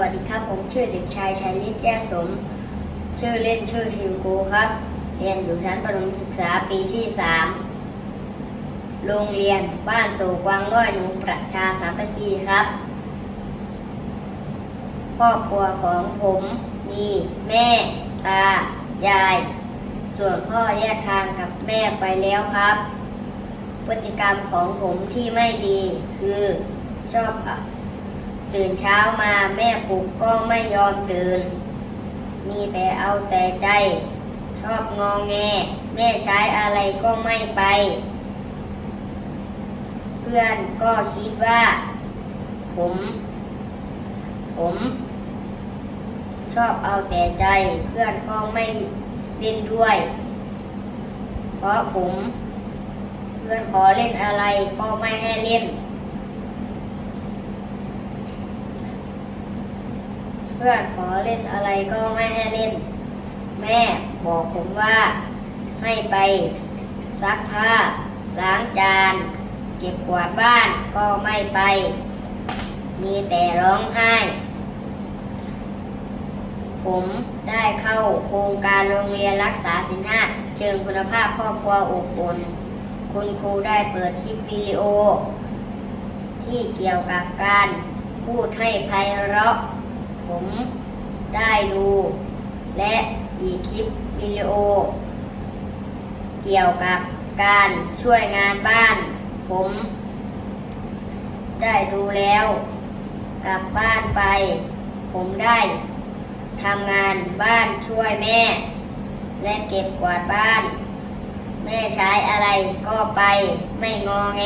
วัสดีครับ ผมชื่อเด็กชายชัยฤทธิ์แจ้สม ชื่อเล่นชื่อทิวกูครับ เรียนอยู่ชั้นประถมศึกษาปีที่สามโรงเรียนบ้านโศกวังง่อยหนูประชาสามัคคีครับครอบครัวของผมมีแม่ตายาย ส่วนพ่อแยกทางกับแม่ไปแล้วครับ พฤติกรรมของผมที่ไม่ดีคือชอบอะ ตื่นเช้ามาแม่ปลุกก็ไม่ยอมตื่น มีแต่เอาแต่ใจ ชอบงอแง แม่ใช้อะไรก็ไม่ไป เพื่อนก็คิดว่า ผม ผม ชอบเอาแต่ใจเพื่อนก็ไม่เล่นด้วย เพราะผม เพื่อนขอเล่นอะไรก็ไม่ให้เล่น พื่อนขอเล่นอะไรก็ไม่ให้เล่น แม่บอกผมว่าให้ไปซักผ้า ล้างจาน เก็บกวาดบ้านก็ไม่ไป มีแต่ร้องไห้ ผมได้เข้าโครงการโรงเรียนรักษาสินห้าเชิงคุณภาพครอบครัวอบอุ่นคุณครูได้เปิดคลิปวิดีโอ ที่เกี่ยวกับการพูดให้ไพเราะ ผมได้ดู และอีกคลิปวิดีโอ เกี่ยวกับการช่วยงานบ้าน ผม ได้ดูแล้ว กลับบ้านไป ผมได้ทำงานบ้านช่วยแม่ และเก็บกวาดบ้าน แม่ใช้อะไรก็ไปไม่งอแง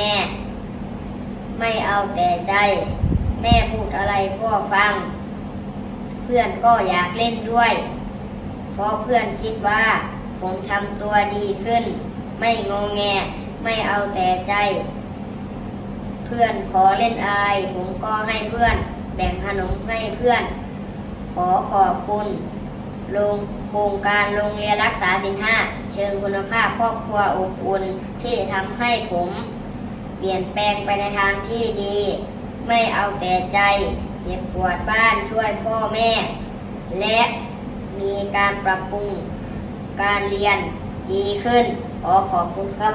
ไม่เอาแต่ใจ แม่พูดอะไรก็ฟัง พื่อนก็อยากเล่นด้วย เพราะเพื่อนคิดว่า ผมทำตัวดีขึ้น ไม่งอแง ไม่เอาแต่ใจ เพื่อนขอเล่นอะไรผมก็ให้เพื่อน แบ่งขนมให้เพื่อน ขอขอบคุณโรงโครงการโรงเรียนรักษาสินห้าเชิงคุณภาพครอบครัวอบอุ่นที่ทำให้ผม เปลี่ยนแปลงไปในทางที่ดี ไม่เอาแต่ใจ เก็บกวาดบ้านช่วยพ่อแม่ และมีการปรับปรุงการเรียนดีขึ้น ขอขอบคุณครับ